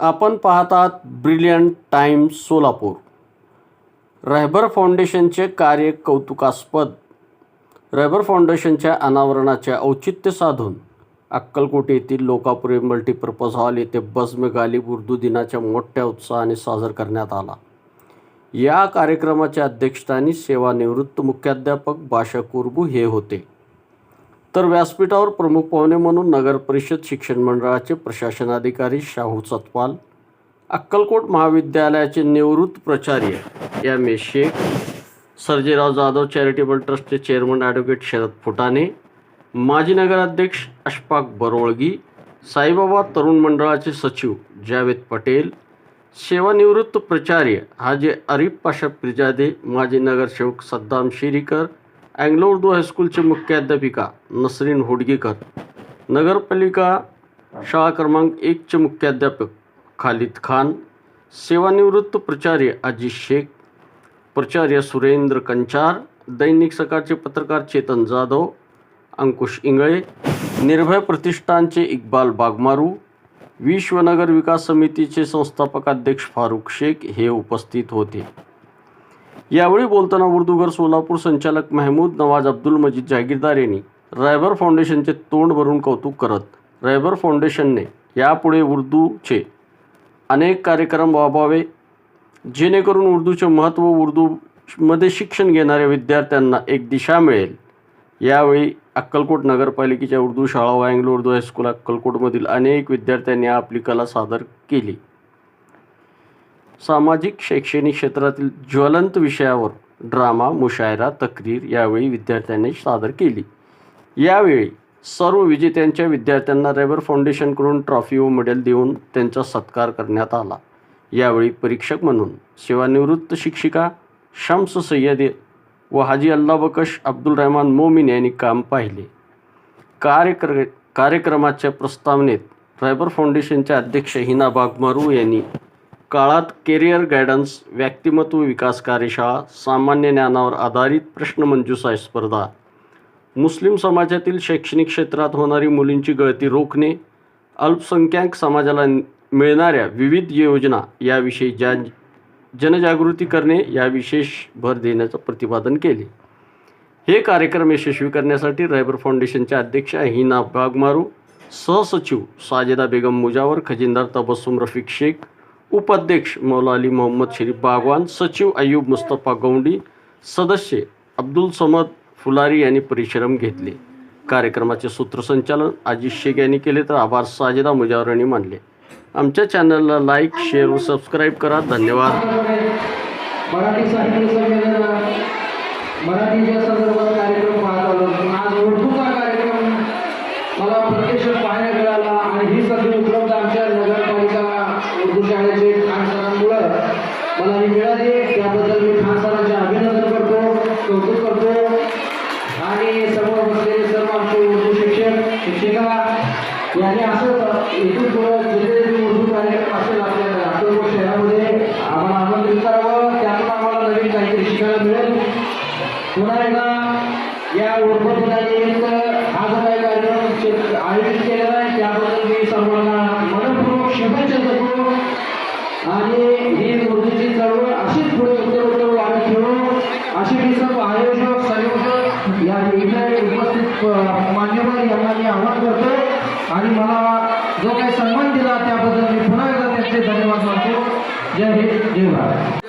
आपण पाहतात brilliant times Solapur. रायबर फाउंडेशनचे कार्य कौतुकास्पद. रायबर फाउंडेशनच्या अनावरणाचे औचित्य साधून अक्कलकोट येथील लोकापुरी मल्टीपर्पज हॉल येथे बज्म गालिब उर्दू दिनाच्या मोठ्या उत्साहाने साजरा करण्यात आला. या कार्यक्रमाच्या अध्यक्षस्थानी सेवानिवृत्त मुख्याध्यापक बाशा कुर्बू हे होते. तर व्यासपीठावर प्रमुख पाहुणे म्हणून नगर परिषद शिक्षण मंडळाचे प्रशासनाधिकारी शाहू सतपाल अक्कलकोट महाविद्यालयाचे निवृत्त प्राचार्य M A Shaikh Sarjerao Jadhav charitable ट्रस्टचे चेअरमन ॲडव्होकेट शरद फुटाणे माजी नगराध्यक्ष अशफाक बरोळगी साईबाबा तरुण मंडळाचे सचिव जावेद पटेल सेवानिवृत्त प्राचार्य हाजी अरिफ पाशा पिरजादे माजी नगरसेवक सद्दाम शिरीकर अँग्लो उर्दू हायस्कूलचे मुख्याध्यापिका नसरीन होडगेकर. नगरपालिका शाळा क्रमांक एकचे मुख्याध्यापक खालिद खान. सेवानिवृत्त प्राचार्य अजित शेख. प्राचार्य सुरेंद्र कंचार. दैनिक सकाळचे पत्रकार चेतन जाधव. अंकुश इंगळे. निर्भय प्रतिष्ठानचे इक्बाल बागमारू. विश्वनगर विकास समितीचे संस्थापक अध्यक्ष फारुख शेख हे उपस्थित होते. यावेळी बोलताना उर्दूगर सोलापूर संचालक महमूद नवाज अब्दुल मजीद जागीरदार यांनी रायबर फाउंडेशनचे तोंड भरून कौतुक करत रायबर फाउंडेशनने यापुढे उर्दूचे अनेक कार्यक्रम राबवावे जेणेकरून उर्दूचे महत्त्व उर्दूमध्ये शिक्षण घेणाऱ्या विद्यार्थ्यांना एक दिशा मिळेल. यावेळी अक्कलकोट नगरपालिकेच्या उर्दू शाळा व अँग्लो उर्दू हायस्कूल अक्कलकोटमधील अनेक विद्यार्थ्यांनी आपली कला सादर केली. सामाजिक शैक्षणिक क्षेत्रातील ज्वलंत विषयावर ड्रामा मुशायरा तक्रीर यावेळी विद्यार्थ्यांनी सादर केली. यावेळी सर्व विजेत्यांच्या विद्यार्थ्यांना रेबर फाउंडेशनकडून ट्रॉफी व मेडल देऊन त्यांचा सत्कार करण्यात आला. यावेळी परीक्षक म्हणून सेवानिवृत्त शिक्षिका शम्स सय्यद व हाजी अल्ला बकश अब्दुल रहमान मोमीन यांनी काम पाहिले. कार्यक्र कार्यक्रमाच्या प्रस्तावनेत रायबर फाउंडेशनच्या अध्यक्ष हिना बागमारू यांनी काळात केरियर गायडन्स व्यक्तिमत्व विकास कार्यशाळा सामान्य ज्ञानावर आधारित प्रश्नमंजुषा स्पर्धा. मुस्लिम समाजातील शैक्षणिक क्षेत्रात होणारी मुलींची गळती रोखणे अल्पसंख्याक समाजाला मिळणाऱ्या विविध योजना याविषयी ज्या जनजागृती करणे या विशेष भर देण्याचं प्रतिपादन केले. हे कार्यक्रम यशस्वी करण्यासाठी रायबर फाउंडेशनच्या अध्यक्षा हिना बागमारू सहसचिव साजेदा बेगम मुजावर खजिनदार तबस्सुम रफिक शेख उपाध्यक्ष मौलाली मोहम्मद शरीफ बागवान सचिव अय्यूब मुस्तफा गौंडी सदस्य अब्दुल समद फुलारी यांनी परिश्रम घेतले. कार्यक्रमाचे सूत्रसंचालन अजित शेख यांनी केले तर आभार साजिदा मुजावर यांनी मानले. आमच्या चॅनलला लाईक शेअर व सबस्क्राईब करा. धन्यवाद. मराठी साहित्य संमेलन मराठीच्या संदर्भात कार्यक्रम पाहत आलो आज उर्दूचा कार्यक्रम मला प्रत्यक्ष पाहायला इथून पुढं जिथे कार्यक्रम असेल आपल्या अक्कलकोट शहरामध्ये आम्हाला आमंत्रित करावं त्यातून आम्हाला नवीन काहीतरी शिकायला मिळेल पुन्हा एकदा या उर्दू हा जो काही कार्यक्रम आयोजित केलेला आहे त्याबद्दल मी सर्वांना मनपूर्वक शुभेच्छा देतो आणि ही उर्दूची चळवळ अशीच पुढे उत्तर उत्तर वाढत ठेवू अशी मी सर्व आयोजक संयोजक या इथे उपस्थित मान्यवर यांना मी आवाहन करतो. आणि मला त्यांचे धन्यवाद मानतो जय हिंद, जय भारत।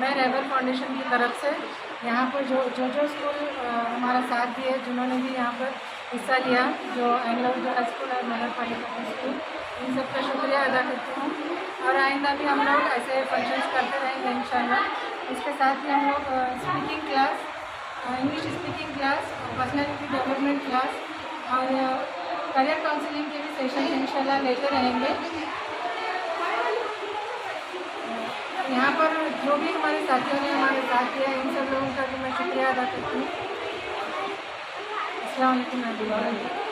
मैं रेबर फाउंडेशन की तरफ़ से यहाँ पर जो जो जो स्कूल हमारा साथ दिए, जिन्होंने भी यहाँ पर हिस्सा लिया, जो एंग्लो स्कूल और नगर पालिका स्कूल, इन सब का शुक्रिया अदा करती हूँ। और आइंदा भी हम लोग ऐसे फ़ंक्शंस करते रहेंगे, इंशाल्लाह। इसके साथ ही हम लोग speaking class English speaking class personality development class और करियर काउंसलिंग के भी सेशन इंशाल्लाह लेते रहेंगे। यहाँ पर जो भी हमारे साथियों ने हमारे साथ दिया इन सब लोगों का भी मैं शुक्रिया अदा करती हूँ। अस्सलाम